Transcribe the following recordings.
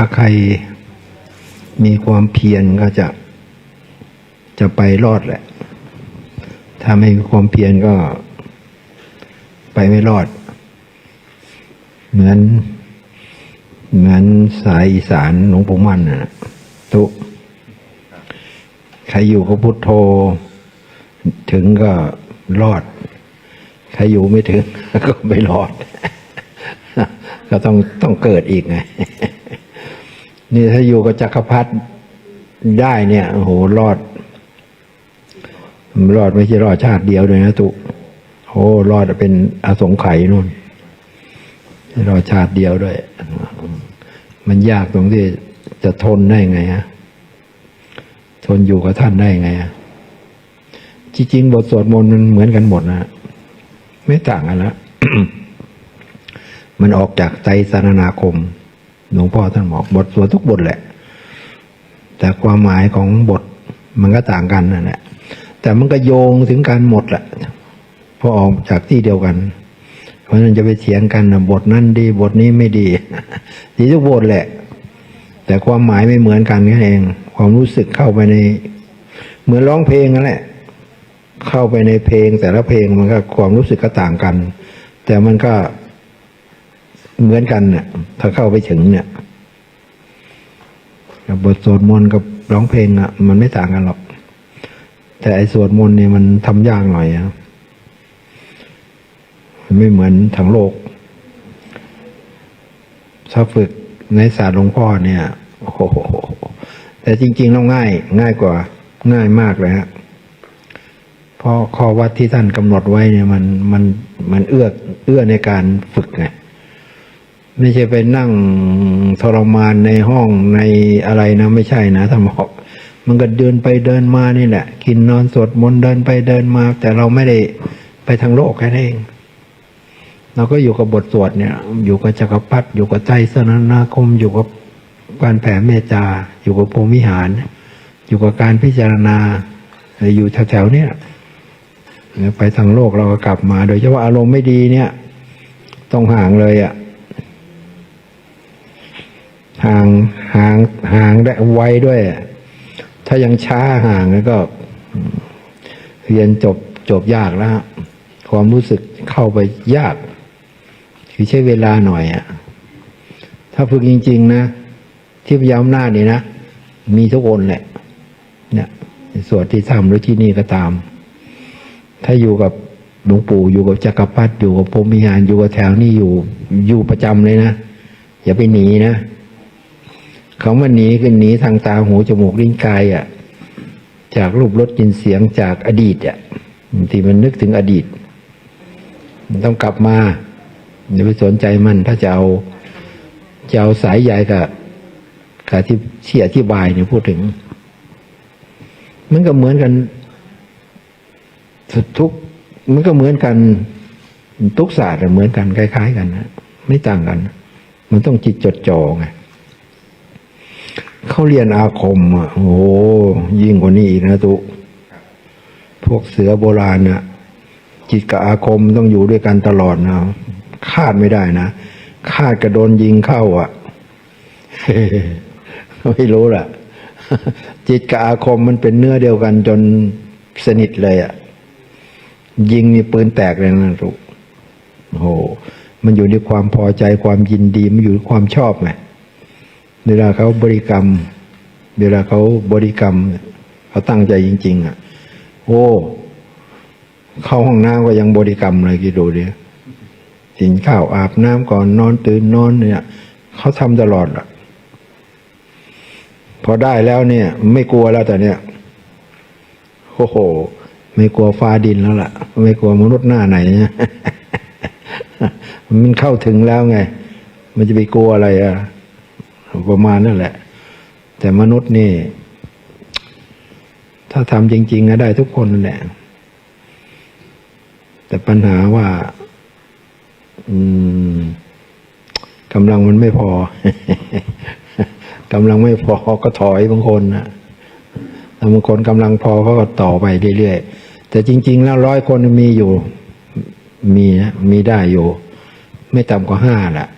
าใครมีความเพียรก็จะจะไปรอดแหละ ถ้าไม่มีความเพียรก็ไปไม่รอด เหมือน เหมือนสายอีสานหลวงปู่มั่นน่ะตุใครอยู่ก็พุทโธ ถึงก็รอด ใครอยู่ไม่ถึงก็ไม่รอด ก็ต้องต้องเกิดอีกไง นี่ถ้าอยู่กับจักรพรรดิได้เนี่ยโอ้โหรอด รอดไม่ใช่รอดชาติเดียวเลยนะตุโอ้รอดเป็นอสงไขยนู่นรอดชาติเดียวด้วย มันยากตรงที่จะทนได้ไงฮะทนอยู่กับท่านได้ไงฮะจริงๆบทสวดมนต์มันเหมือนกันหมดนะไม่ต่างกันละมันออกจากใจสารนาคม หลวงพ่อท่านบอกบทสวดทุกบทแหละ แต่ความหมายของบทมันก็ต่างกันนั่นแหละแต่มันก็โยงถึงกันหมดแหละพราะออกจากที่เดียวกัน เพราะนั้นจะไปเถียงกันนะบทนั้นดีบทนี้ไม่ดีดีทุกบทแหละ แต่ความหมายไม่เหมือนกันแค่นั้นเอง ความรู้สึกเข้าไปใน เหมือนร้องเพลงนั่นแหละ เข้าไปในเพลงแต่ละเพลงมันก็ความรู้สึกก็ต่างกัน แต่มันก็ เหมือนกันเนี่ยถ้าเข้าไปถึงเนี่ยกับบทสวดมนต์กับร้องเพลงอะ มันไม่ต่างกันหรอก แต่ไอ้สวดมนต์เนี่ยมันทำยากหน่อยอะมันไม่เหมือนทั้งโลก ถ้าฝึกในศาสตร์หลวงพ่อเนี่ยโอ้โหแต่จริงๆแล้วง่าย ง่ายกว่า ง่ายมากเลยฮะเพราะข้อวัดที่ท่านกำหนดไว้เนี่ยมันมันมันเอื้อเอื้อในการฝึกไง ไม่ใช่ไปนั่งทรมานในห้องในอะไรนะ ไม่ใช่นะท่านบอกมันก็เดินไปเดินมานี่แหละ กินนอนสวดมนต์เดินไปเดินมา แต่เราไม่ได้ไปทางโลกแค่นั้นเอง เราก็อยู่กับบทสวดเนี่ย อยู่กับจักรพรรดิอยู่กับใจสนานนาคม อยู่กับการแผ่เมตตาอยู่กับพรหมวิหาร อยู่กับการพิจารณาอยู่แถวๆเนี่ยไปทางโลกเราก็กลับมา โดยเฉพาะอารมณ์ไม่ดีเนี่ย ต้องห่างเลยอะ่ะ ห่างห่างห่างได้ไวด้วย ถ้ายังช้าห่างแล้วก็ เรียนจบจบยากแล้วความรู้สึกเข้าไปยากคือใช้เวลาหน่อยอะถ้าฝึกจริง ๆ นะที่พยายามหน้านี่นะมีทุกคนแหละเนี่ยส่วนที่ทำหรือที่นี่ก็ตาม ถ้าอยู่กับหลวงปู่อยู่กับจักรพรรดิอยู่กับพรมิหารอยู่กับแถวนี้อยู่อยู่ประจำเลยนะอย่าไปหนีนะ เขามาหนีคือหนีทางตาหูจมูกลิ้นกายอะ่ะ จากรูปรสกลินเสียงจากอดีตอะ่ะที่มันนึกถึงอดีต มันต้องกลับมาอย่าไปสนใจมัน ถ้าจะเอาจะเอาสายใยกับกับที่ที่อธิบายเนี่ยพูดถึง มันก็เหมือนกันทุกมันก็เหมือนกัน ทุกศาสตร์เหมือนกันคล้าย ๆ กันนะไม่ต่างกัน มันต้องจิตจดจ่อไง เขาเรียนอาคมอะโอ้โหยิ่งกว่านี้อีกนะตุพวกเสือโบราณน่ะ จิตกับอาคมต้องอยู่ด้วยกันตลอดนะคาดไม่ได้นะคาดกระโดนยิงเข้าอะไม่รู้ล่ะ จิตกับอาคมมันเป็นเนื้อเดียวกันจนสนิทเลยอะยิงนี่ปืนแตกเลยนะทุกโอ้โหมันอยู่ในความพอใจความยินดี มันอยู่ในความชอบไง เวลาเขาบริกรรม เวลาเขาบริกรรมเขาตั้งใจจริง ๆ อะ โอ้เข้าห้องน้ำก็ยังบริกรรมเลยคิดดูดิกินข้าวอาบน้ำก่อนนอนตื่นนอนเนี่ยเขาทำตลอดอะ พอได้แล้วเนี่ย ไม่กลัวแล้วแต่เนี่ยโอ้โห ไม่กลัวฟ้าดินแล้วล่ะ ไม่กลัวมนุษย์หน้าไหนเนี่ยมันเข้าถึงแล้วไง มันจะไปกลัวอะไรอะ ประมาณนั่นแหละ แต่มนุษย์นี่ ถ้าทำจริง ๆ ก็ได้ทุกคนนั่นแหละ แต่ปัญหาว่ากำลังมันไม่พอกำลังไม่พอก็ถอยบางคนนะแต่บางคนกำลังพอเขาก็ต่อไปเรื่อยๆ แต่จริง ๆ แล้วร้อยคนมีอยู่ มีนะ มีได้อยู่ ไม่ต่ำกว่าห้าแหละ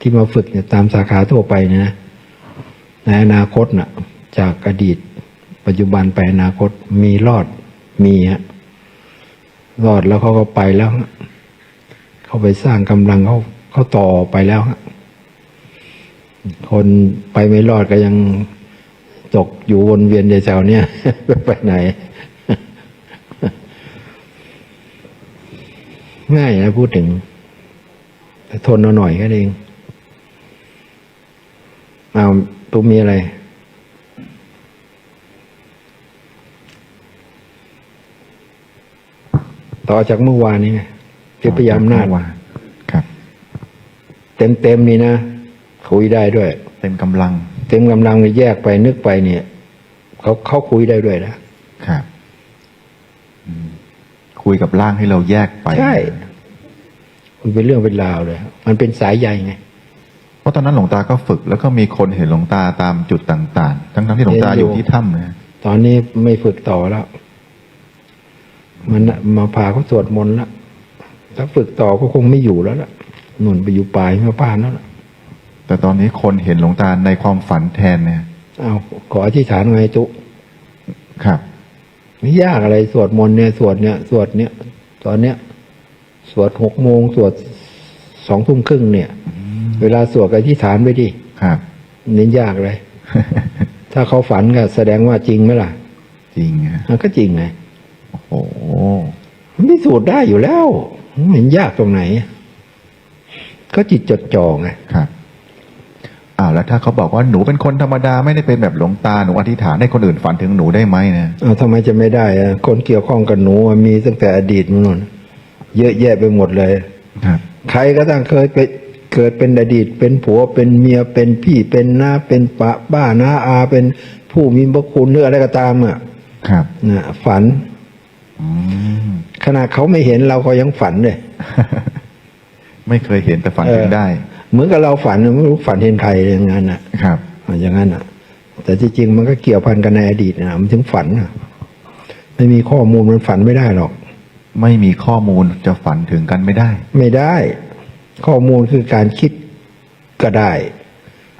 ที่มาฝึกเนี่ยตามสาขาทั่วไปเนี่ยนะในอนาคตน่ะจากอดีต ปัจจุบันไปอนาคตมีรอดมีฮะรอดแล้วเขาก็ไปแล้ว เขาไปสร้างกำลังเขาเขาต่อไปแล้วฮะคนไปไม่รอดก็ยังตกอยู่วนเวียนในแถวๆเนี้ยไปไหนง่ายนะพูดถึงทนเอาหน่อยแค่นั้นเอง อาตุ้มมีอะไร ต่อจากเมื่อวานนี้ไงที่พยายามนาจเมื่อวครับ เต็มเต็มๆนี่นะคุยได้ด้วย เต็มกำลัง เต็มกำลังเลยแยกไปนึกไปเนี่ยเขาเขาคุยได้ด้วยนะครับอืมคุยกับร่างให้เราแยกไป ใช่ มันเป็นเรื่องเป็นราวเลย มันเป็นสายใยไง เพราะตอนนั้นหลวงตาก็ฝึก แล้วก็มีคนเห็นหลวงตาตามจุดต่าง ๆ ทั้งๆที่หลวงตาเห็นออยู่ยู่ที่ถ้ำนะตอนนี้ไม่ฝึกต่อแล้ว มันน่ะมาพาเขาสวดมนต์แล้วถ้าฝึกต่อก็คงไม่อยู่แล้วล่ะหนุนไปอยู่ปลายเมื่อป้านแล้วล่ะ แต่ตอนนี้คนเห็นหลวงตาในความฝันแทนเนี่ยเอาขออธิษฐานไงจุครับไม่ยากอะไรสวดมนต์เนี่ยสวดเนี่ยสวดเนี่ย ตอนเนี้ย สวดหกโมงสวดสองทุ่มครึ่งเนี่ย เวลาสวดก็อธิษฐานไปดิครับเน้นยากเลย ถ้าเขาฝันก็แสดงว่าจริงไหมล่ะ จริงฮะมันก็จริงไงโอ้โหมันพิสูจน์ได้อยู่แล้วไม่เห็นยากตรงไหน ก็จิตจดจ่อไงครับอ้าวแล้วถ้าเขาบอกว่าหนูเป็นคนธรรมดาไม่ได้เป็นแบบหลวงตาหนูอธิษฐานให้คนอื่นฝันถึงหนูได้ไหมเนี่ยเอาทำไมจะไม่ได้อะคนเกี่ยวข้องกับหนูมันมีตั้งแต่อดีตมาโน่นเยอะแยะไปหมดเลยครับใครก็ตั้งเคยไป เกิดเป็นอดีต เป็นผัวเป็นเมียเป็นพี่เป็นน้าเป็นปะบ้าน้าอาเป็นผู้มีพระคุณหรืออะไรก็ตามอะครับนะฝันอืมขนาดเขาไม่เห็นเราก็ยังฝันเลยไม่เคยเห็นแต่ฝันถึงได้ เหมือนกับเราฝันไม่รู้ฝันเห็นใครอย่างนั้นอะครับ อย่างนั้นอะ แต่ที่จริงมันก็เกี่ยวพันกันในอดีตนะมันถึงฝันอะไม่มีข้อมูลมันฝันไม่ได้หรอก ไม่มีข้อมูลจะฝันถึงกันไม่ได้ ไม่ได้ ข้อมูลคือการคิดก็ได้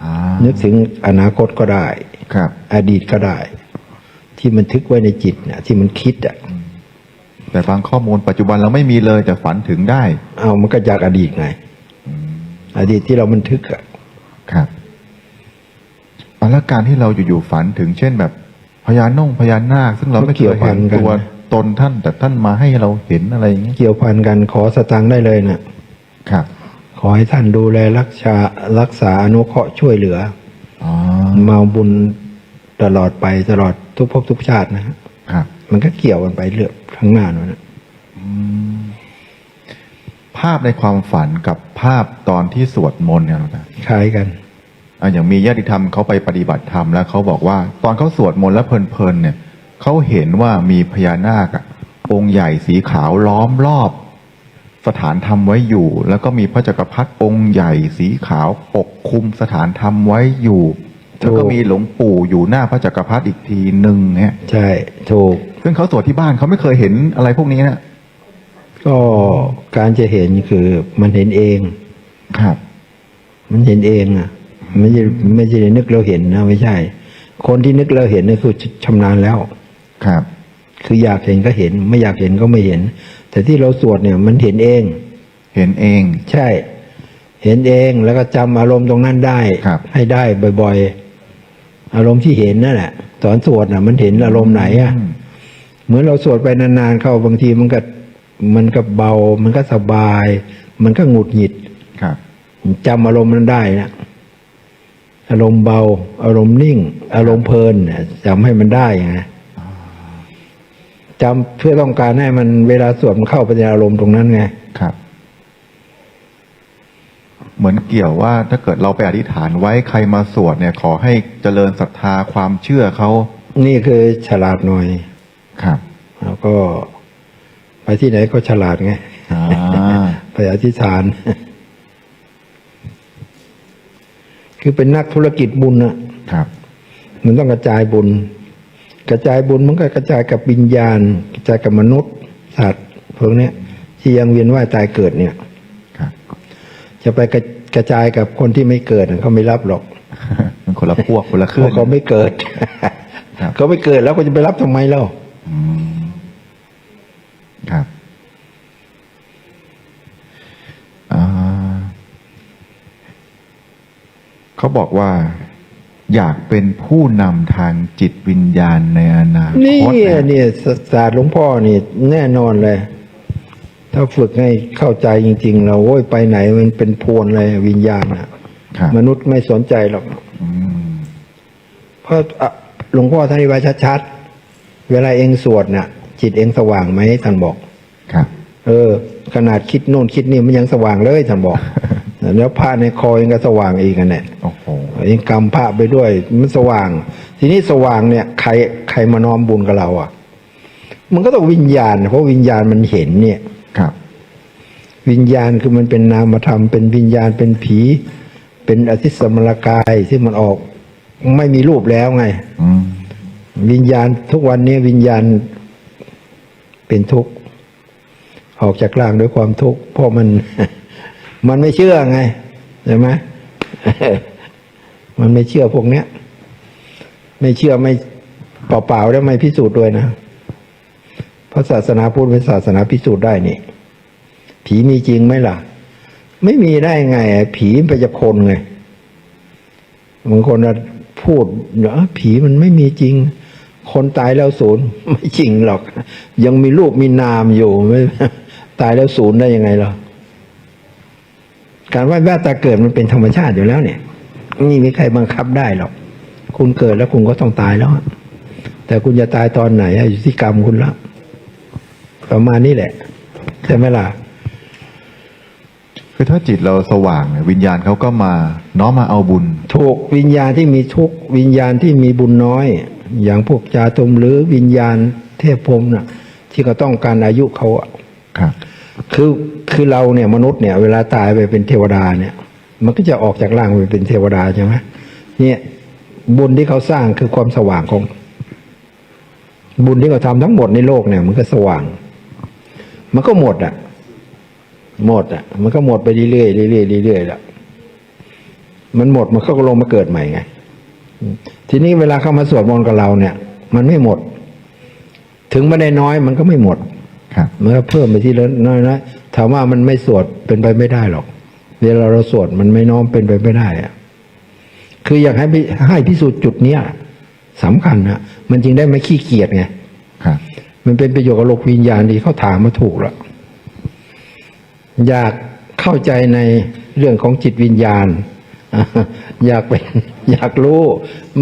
อ่านึกถึงอนาคตก็ได้ ครับ อดีตก็ได้ ที่มันทึกไว้ในจิตเนี่ยที่มันคิดอะแต่บางข้อมูลปัจจุบันเราไม่มีเลยแต่ฝันถึงได้ เอามันก็จากอดีตไง อดีตที่เราบันทึกอะ ครับอะแล้วการที่เราอยู่ๆฝันถึงเช่นแบบพญานงพญานาค ซึ่งเราไม่เคยเห็นตัวตนท่าน แต่ท่านมาให้เราเห็นอะไรอย่างนี้เกี่ยวพันกันขอสตังค์ได้เลยน่ะครับ ขอให้ท่านดูแลรักษารักษาอนุเคราะห์ช่วยเหลืออ๋อมาบุญตลอดไปตลอดทุกภพทุกชาตินะฮะครับมันก็เกี่ยวกันไปเรื่อยข้างหน้านั่นนะภาพในความฝันกับภาพตอนที่สวดมนต์เนี่ยหลวงตาคล้ายกันอะอย่างมีญาติธรรมเขาไปปฏิบัติธรรมแล้วเขาบอกว่า ตอนเขาสวดมนต์แล้วเพลินๆเนี่ยเขาเห็นว่ามีพญานาคอะองค์ใหญ่สีขาวล้อมรอบ สถานธรรมไว้อยู่ แล้วก็มีพระจักรพรรดิองค์ใหญ่สีขาวปกคลุมสถานธรรมไว้อยู่ แล้วก็มีหลวงปู่อยู่หน้าพระจักรพรรดิอีกทีหนึ่งเนี่ยใช่ถูก ซึ่งเขาสวดที่บ้านเขาไม่เคยเห็นอะไรพวกนี้นะก็การจะเห็นคือมันเห็นเองครับ มันเห็นเองอะไม่ใช่ไม่ใช่นึกเราเห็นนะไม่ใช่ คนที่นึกเราเห็นนี่คือชำนาญแล้วครับ คืออยากเห็นก็เห็น ไม่อยากเห็นก็ไม่เห็น แต่ที่เราสวดเนี่ยมันเห็นเอง เห็นเอง ใช่ เห็นเองแล้วก็จำอารมณ์ตรงนั้นได้ครับให้ได้บ่อย ๆ อารมณ์ที่เห็นนั่นแหละตอนสวดน่ะ มันเห็นอารมณ์ไหนอะอืมเหมือนเราสวดไปนานๆเข้าบางทีมันก็มันก็เบา มันก็สบาย มันก็หงุดหงิดครับจำอารมณ์นั้นได้นะอารมณ์เบา อารมณ์นิ่ง อารมณ์เพลินเนี่ยจำให้มันได้ไง จำเพื่อต้องการให้มันเวลาสวดมันเข้าไปในอารมณ์ตรงนั้นไงครับ เหมือนเกี่ยวว่าถ้าเกิดเราไปอธิษฐานไว้ใครมาสวดเนี่ย ขอให้เจริญศรัทธาความเชื่อเขา นี่คือฉลาดหน่อย ครับ แล้วก็ ไปที่ไหนก็ฉลาดไงอ่าไปอธิษฐาน คือเป็นนักธุรกิจบุญน่ะครับ มันต้องกระจายบุญ กระจายบุญมันก็กระจายกับวิญญาณ กระจายกับมนุษย์สัตว์พวกเนี้ยที่ยังเวียนว่ายตายเกิดเนี่ยครับจะไปกระกระจายกับคนที่ไม่เกิดเขาไม่รับหรอกมันคนละพวกคนละคเพลื่นราะเขาไม่เกิดครับเขาไม่เกิดแล้วก็จะไปรับทำไมเล่าอืมครับอ่าเขาบอกว่า อยากเป็นผู้นำทางจิตวิญญาณในอนาคนี่ตนะเนี่ยศาสตร์หลวงพ่อนี่แน่นอนเลย ถ้าฝึกให้เข้าใจจริง ๆ เราโอ้ยไปไหนมันเป็นพวนเลยวิญญาณอะครับมนุษย์ไม่สนใจหรอกอืมเพราะอะหลวงพ่อท่านอธิบายชัดๆเวลาเองสวดน่ะ จิตเองสว่างไหมท่านบอกครับ เออ ขนาดคิดโน่นคิดนี่มันยังสว่างเลยท่านบอกแล้วผ้าในคอเองก็สว่างอีกกันเนี่ย โอ้โหเองกำผ้าไปด้วย มันสว่าง ทีนี้สว่างเนี่ยใครใครมาน้อมบุญกับเราอะ มันก็ต้องวิญญาณ เพราะวิญญาณมันเห็นเนี่ยครับ วิญญาณคือมันเป็นนามธรรมเป็นวิญญาณเป็นผี เป็นอธิสมรกายที่มันออก ไม่มีรูปแล้วไงอืมวิญญาณทุกวันนี้วิญญาณเป็นทุกข์ออกจากร่างด้วยความทุกข์เพราะมันมันไม่เชื่อไงใช่ไหม มันไม่เชื่อพวกเนี้ย ไม่เชื่อไม่เปล่าๆแล้วไม่พิสูจน์ด้วยนะพระศาสนาพุทธเป็นศาสนาพิสูจน์ได้นี่ผีมีจริงไหมล่ะ ไม่มีได้ไง ผีไปจะคนไงบางคนนะพูดเนาะผีมันไม่มีจริง คนตายแล้วศูนย์ไม่จริงหรอก ยังมีรูปมีนามอยู่ไม่ตายแล้วศูนย์ได้ยังไงล่ะการว่าแวดตาเกิดมันเป็นธรรมชาติอยู่แล้วเนี่ย นี่มีใครบังคับได้หรอก คุณเกิดแล้วคุณก็ต้องตายแล้วอะแต่คุณจะตายตอนไหนอะอยู่ที่กรรมคุณละประมาณนี้แหละ ใช่ไหมล่ะ คือถ้าจิตเราสว่างเนี่ยวิญญาณเขาก็มา น้อมมาเอาบุญ ถูกวิญญาณที่มีทุกข์วิญญาณที่มีบุญน้อย อย่างพวกจาตุมหรือวิญญาณเทพพรหมน่ะ ที่ก็ต้องการอายุเขาอะครับ คือคือเราเนี่ยมนุษย์เนี่ย เวลาตายไปเป็นเทวดาเนี่ย มันก็จะออกจากร่างไปเป็นเทวดาใช่ไหมเนี่ยบุญที่เขาสร้างคือความสว่างของ บุญที่เขาทำทั้งหมดในโลกเนี่ย มันก็สว่าง มันก็หมดอะ หมดอะ มันก็หมดไปเรื่อยๆเรื่อยๆเรื่อยๆแล้วมันหมดมันก็ลงมาเกิดใหม่ไงทีนี้เวลาเข้ามาสวดมนต์กับเราเนี่ย มันไม่หมด ถึงไม่ได้น้อย มันก็ไม่หมดครับมันก็เพิ่มไปที่ละน้อยนะถามว่ามันไม่สวดเป็นไปไม่ได้หรอก เวลาเราสวดมันไม่น้อมเป็นไปไม่ได้อะคืออยากให้พิให้พิสูจน์จุดเนี้ยสำคัญนะมันจึงได้ไม่ขี้เกียจไงครับมันเป็นประโยชน์กับโลกวิญญาณดีเขาถามมาถูกแล้วอยากเข้าใจในเรื่องของจิตวิญญาณ อยากเป็นอยากรู้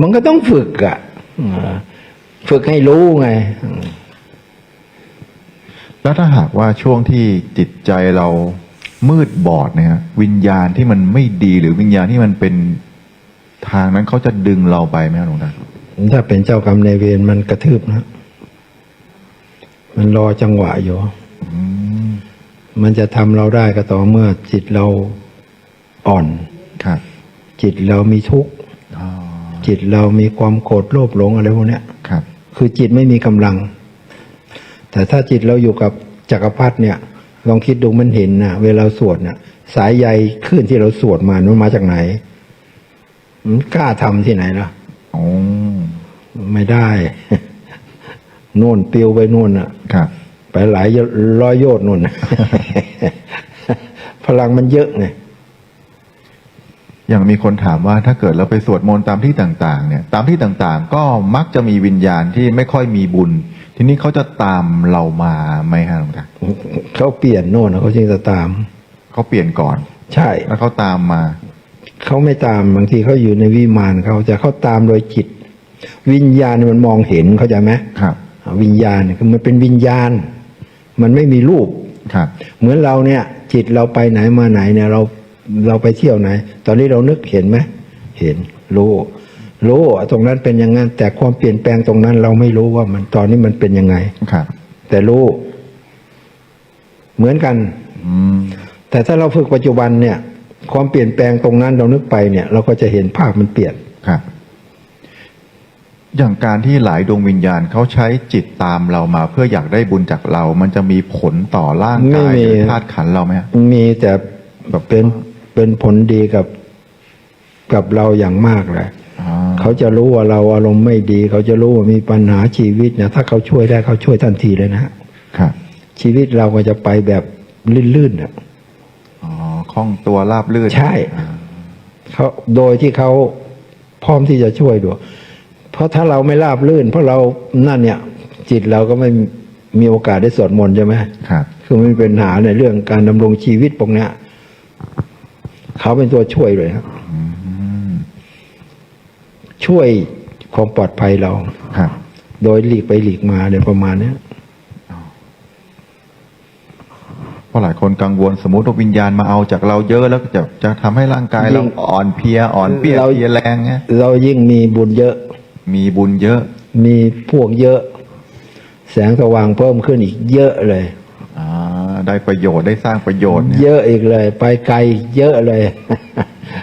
มันก็ต้องฝึกอะ่ะอ่าฝึกให้รู้ไง แล้วถ้าหากว่าช่วงที่จิตใจเรา มืดบอดเนี่ยฮะวิญญาณที่มันไม่ดีหรือวิญญาณที่มันเป็นทางนั้นเขาจะดึงเราไปไหมครับหลวงตาถ้าเป็นเจ้ากรรมนายเวรมันกระทืบนะ มันรอจังหวะอยู่อืมมันจะทำเราได้ก็ต่อเมื่อจิตเราอ่อนครับจิตเรามีทุกข์อ๋อจิตเรามีความโกรธโลภหลงอะไรพวกเนี้ยครับ คือจิตไม่มีกำลัง แต่ถ้าจิตเราอยู่กับจักรพรรดิเนี่ย ลองคิดดูมันเห็นนะเวลาสวดเนี่ยสายใยคลื่นที่เราสวดมามันมาจากไหนมันกล้าทำที่ไหนล่ะอ๋อไม่ได้โน่นปลิวไปโน่นอะครับ ไปหลายร้อยโยชน์นู่นพลังมันเยอะไงอย่างมีคนถามว่าถ้าเกิดเราไปสวดมนต์ตามที่ต่าง ๆ เนี่ย ตามที่ต่างๆ ก็มักจะมีวิญญาณที่ไม่ค่อยมีบุญ ทีนี้เขาจะตามเรามาไหมฮะหลวงตาเขาเปลี่ยนโน่นนะเขาจึงจะตาม เขาเปลี่ยนก่อน ใช่ แล้วเขาตามมา เขาไม่ตามบางทีเขาอยู่ในวิมานเขาจะเขาตามโดยจิต วิญญาณมันมองเห็นเขาใจไหมครับ วิญญาณเนี่ยคือมันเป็นวิญญาณ มันไม่มีรูปครับ เหมือนเราเนี่ย จิตเราไปไหนมาไหนเนี่ย เราเราไปเที่ยวไหน ตอนนี้เรานึกเห็นไหมเห็นรู้ รู้ตรงนั้นเป็นอย่างนั้นแต่ความเปลี่ยนแปลงตรงนั้น เราไม่รู้ว่ามันตอนนี้มันเป็นยังไงครับ แต่รู้ เหมือนกันอืมแต่ถ้าเราฝึกปัจจุบันเนี่ย ความเปลี่ยนแปลงตรงนั้นเรานึกไปเนี่ย เราก็จะเห็นภาพมันเปลี่ยนครับ อย่างการที่หลายดวงวิญญาณเขาใช้จิตตามเรามา เพื่ออยากได้บุญจากเรา มันจะมีผลต่อร่างกายไม่มีหรือธาตุขันธ์เราไหมฮะมีแต่แบบเป็นเป็นผลดีกับกับเราอย่างมากเลยอ๋อ เขาจะรู้ว่าเราอารมณ์ไม่ดี เขาจะรู้ว่ามีปัญหาชีวิตเนี่ยถ้าเขาช่วยได้เขาช่วยทันทีเลยนะครับ ชีวิตเราก็จะไปแบบลื่นๆน่ะอ๋อคล่องตัวราบรื่นใช่เขาโดยที่เขาพร้อมที่จะช่วยดูเพราะถ้าเราไม่ราบลื่น เพราะเรานั่นเนี่ย จิตเราก็ไม่มีโอกาสได้สวดมนต์ใช่ไหมครับคือไม่มีปัญหาในเรื่องการดำรงชีวิตพวกเนี้ยเขาเป็นตัวช่วยเลยครับ ช่วยความปลอดภัยเราครับโดยหลีกไปหลีกมาเนี่ยประมาณเนี้ยเพราะหลายคนกังวลสมมติว่าวิญญาณมาเอาจากเราเยอะแล้วจะจะทำให้ร่างกายเราอ่อนเพลียอ่อนเปียกเพลียแรงเงี้ยเรายิ่งมีบุญเยอะ มีบุญเยอะ มีพวกเยอะ แสงสว่างเพิ่มขึ้นอีกเยอะเลยอ่า ได้ประโยชน์ได้สร้างประโยชน์เนี่ย เยอะอีกเลย ไปไกลเยอะเลย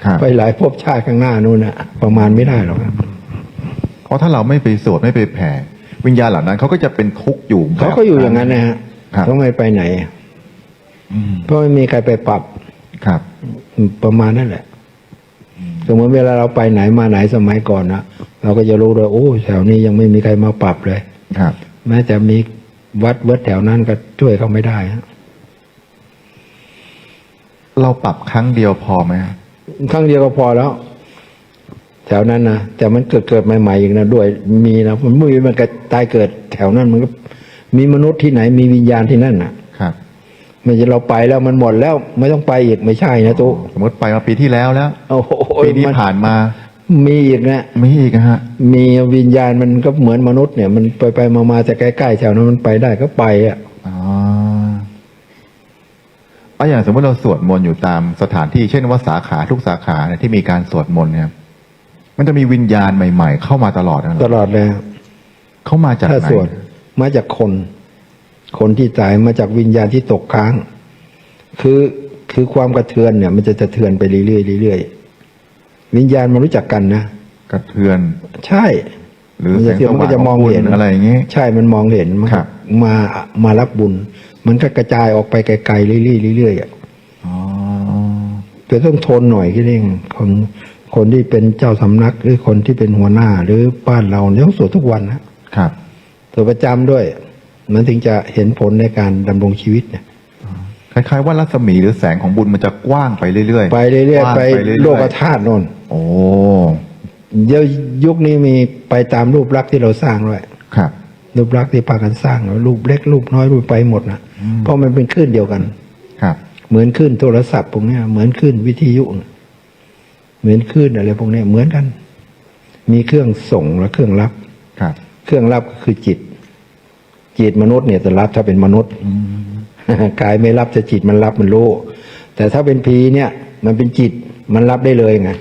ครับ ไปหลายภพชาติข้างหน้านู่นนะประมาณไม่ได้หรอกครับเพราะถ้าเราไม่ไปสวดไม่ไปแผ่ วิญญาณเหล่านั้นเขาก็จะเป็นทุกข์อยู่แบบ เขาก็อยู่อย่างนั้นนะฮะครับ เขาไม่ไปไหน อืมเพราะไม่มีใครไปปรับครับ ประมาณนั่นแหละ สมมติเวลาเราไปไหนมาไหนสมัยก่อนนะเราก็จะรู้เลยโอ้แถวนี้ยังไม่มีใครมาปรับเลย ครับ แม้แต่มีวัดวัดแถวนั้นก็ช่วยเขาไม่ได้ฮะ เราปรับครั้งเดียวพอไหมครับครั้งเดียวก็พอแล้ว แถวนั้นนะแต่มันเกิดเกิดใหม่ๆอีกนะด้วยมีนะมันไม่มีมันก็ตายเกิด แถวนั้นมันก็ มีมนุษย์ที่ไหน มีวิญญาณที่นั่นน่ะ ครับไม่ใช่เราไปแล้วมันหมดแล้ว ไม่ต้องไปอีกไม่ใช่นะตุ๊สมมติไปมาปีที่แล้วแล้วโอ้โหปีนี้มันผ่านมา มีอีกนะมีอีกนะฮะ มีวิญญาณมันก็เหมือนมนุษย์เนี่ย มันไปไปมามาแต่ใกล้ๆแถวนั้นมันไปได้ก็ไปอะ อ๋อเอาอย่างสมมติเราสวดมนต์อยู่ตามสถานที่เช่นว่าสาขาทุกสาขาเนี่ยที่มีการสวดมนต์เนี่ยมันจะมีวิญญาณใหม่ ๆ เข้ามาตลอดนะตลอดเลยเข้ามาจากถ้าไหนสวดมาจากคน คนที่ตายมาจากวิญญาณที่ตกค้าง คือคือความกระเทือนเนี่ย มันจะกระเทือนไปเรื่อยๆเรื่อยๆวิญญาณมันรู้จักกันนะกระเทือน ใช่ หรือมันแสจะงเทืสอนมันว่าก็งจะขมอองงบุญเห็นอะไรอย่างงี้ใช่มันมองเห็นมันครับมามารับบุญ มันก็กระจายออกไปไกลๆเรื่อยๆเรื่อยๆอะอ๋อแต่ต้องทนหน่อยแค่นี้เองคนคนที่เป็นเจ้าสำนักหรือคนที่เป็นหัวหน้า หรือบ้านเราเนี่ยต้องสวดทุกวันนะครับสวดประจำด้วยมันถึงจะเห็นผลในการดำรงชีวิตเนี่ยคล้ายๆว่ารัศมีหรือแสงของบุญมันจะกว้างไปเรื่อยๆ ไปเรื่อยกๆว้างไปเรื่อยๆโลกธาตุนนโอ้เดี๋ยวยุคนี้มีไปตามรูปลักษณ์ที่เราสร้างด้วย ครับ รูปลักษณ์ที่พากันสร้างรูปเล็กรูปน้อยรูปไปหมดนะเพราะมันเป็นคลื่นเดียวกัน ครับ เหมือนคลื่นโทรศัพท์พวกเนี้ยเหมือนคลื่นวิทยุน่ะเหมือนคลื่นอะไรพวกเนี้ยเหมือนกัน มีเครื่องส่งและเครื่องรับครับ เครื่องรับก็คือจิต จิตมนุษย์เนี่ยจะรับถ้าเป็นมนุษย์กายไม่รับจะจิตมันรับมันรู้แต่ถ้าเป็นผีเนี่ย มันเป็นจิตมันรับได้เลยไงครับ